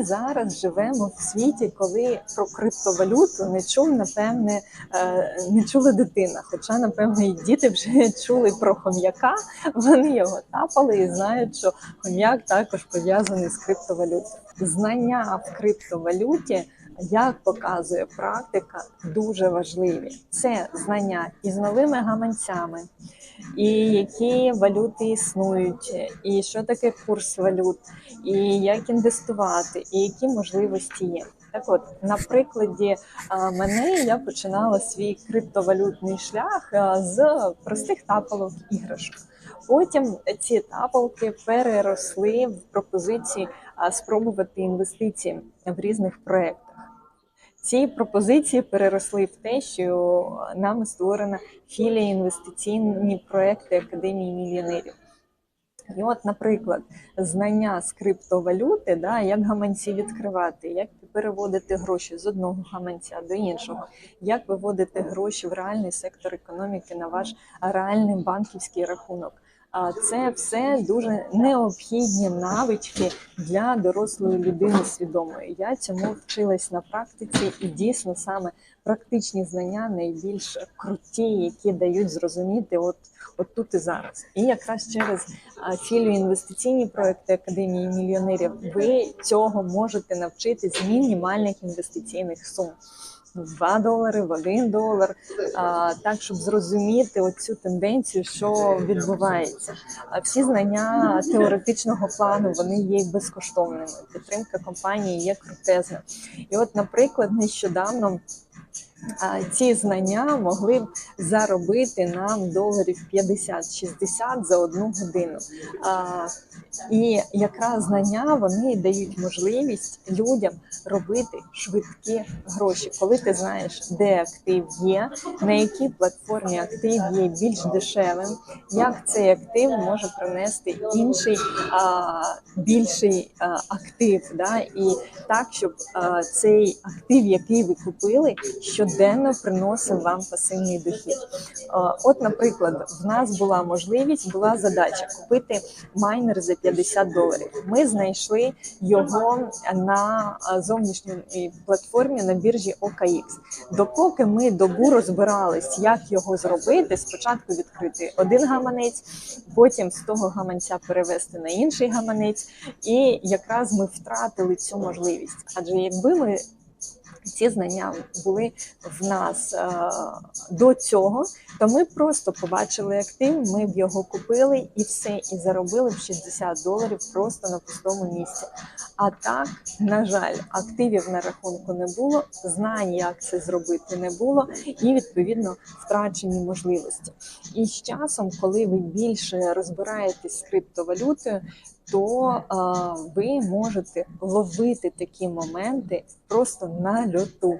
зараз живемо в світі, коли про криптовалюту не чув, напевне, е, не чула дитина. Хоча, напевне, і діти вже чули про хом'яка, вони його тапали і знають, що хом'як також пов'язаний з криптовалютою. Знання в криптовалюті. Як показує практика, дуже важливі. Це знання із новими гаманцями, і які валюти існують, і що таке курс валют, і як інвестувати, і які можливості є. Так от, на прикладі а, мене я починала свій криптовалютний шлях а, з простих тапалок іграшок. Потім ці тапалки переросли в пропозиції а, спробувати інвестиції в різних проєктах. Ці пропозиції переросли в те, що нами створена філія інвестиційні проекти Академії мільйонерів. І от, наприклад, знання з криптовалюти, да, як гаманці відкривати, як переводити гроші з одного гаманця до іншого, як виводити гроші в реальний сектор економіки на ваш реальний банківський рахунок. Це все дуже необхідні навички для дорослої людини свідомої. Я цьому вчилась на практиці, і дійсно саме практичні знання найбільш круті, які дають зрозуміти, от, от тут і зараз. І якраз через а, філію інвестиційні проекти Академії мільйонерів ви цього можете навчити з мінімальних інвестиційних сум. В 2 долари, в 1 долар, а, так, щоб зрозуміти оцю тенденцію, що відбувається. А всі знання теоретичного плану вони є безкоштовними. Підтримка компанії є крутезна. І от, наприклад, нещодавно. Ці знання могли б заробити нам доларів 50-60 за одну годину. І якраз знання вони дають можливість людям робити швидкі гроші, коли ти знаєш, де актив є, на якій платформі актив є більш дешевим, як цей актив може принести інший більший актив, і так, щоб цей актив, який ви купили, щоденно приносив вам пасивний дохід. От, наприклад, в нас була можливість, була задача купити майнер за 50 доларів. Ми знайшли його на а, зовнішній платформі на біржі OKX. Допоки ми добу розбирались, як його зробити, спочатку відкрити один гаманець, потім з того гаманця перевести на інший гаманець, і якраз ми втратили цю можливість. Адже якби ми ці знання були в нас е, до цього, то ми просто побачили актив, ми б його купили і все, і заробили б 60 доларів просто на пустому місці. А так, на жаль, активів на рахунку не було, знань, як це зробити, не було, і відповідно втрачені можливості. І з часом, коли ви більше розбираєтесь з криптовалютою, то ви можете ловити такі моменти просто на льоту.